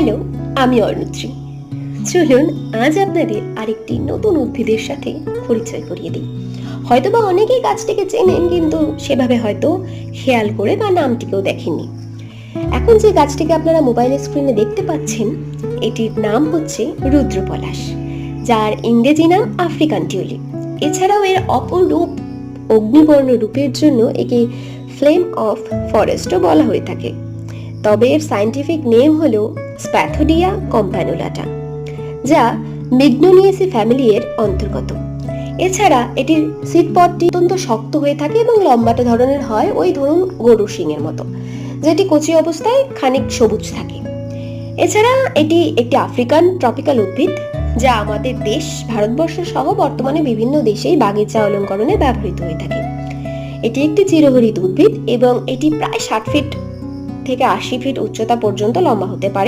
Hello, আমি অর্ণত্রী চলুন, আজ আপনাদের আরেকটি নতুন উদ্ভিদের সাথে পরিচয় করিয়ে দিই। হয়তো বা অনেকেই গাছটিকে চেনেন, কিন্তু সেভাবে হয়তো খেয়াল করে বা নামটিকেও দেখেননি। এখন যে গাছটিকে আপনারা মোবাইলের স্ক্রিনে দেখতে পাচ্ছেন, এটির নাম হচ্ছে রুদ্রপলাশ, যার ইংরেজি নাম আফ্রিকান টিউলিপ। এছাড়াও এর অপরূপ অগ্নিবর্ণ রূপের জন্য একে ফ্লেম অফ ফরেস্টও বলা হয়ে থাকে। তবে এর সায়েন্টিফিক নেম হলো স্প্যাথোডিয়া কম্প্যানুলাটা যা মিগনোনিয়েসি ফ্যামিলি এর অন্তর্গত। এছাড়া এটির সিট পটটি অত্যন্ত শক্ত হয়ে থাকে এবং লম্বাটে ধরনের হয় ওই ধরুন গরু শিংয়ের মতো, যেটি কচি অবস্থায় খানিক সবুজ থাকে। এছাড়া এটি একটি আফ্রিকান ট্রপিক্যাল উদ্ভিদ, যা আমাদের দেশ ভারতবর্ষ সহ বর্তমানে বিভিন্ন দেশেই বাগিচা অলঙ্করণে ব্যবহৃত হয়ে থাকে। এটি একটি চিরহরিত উদ্ভিদ এবং এটি প্রায় ষাট ফিট থেকে আশি ফিট উচ্চতা পর্যন্ত লম্বা হতে পারে।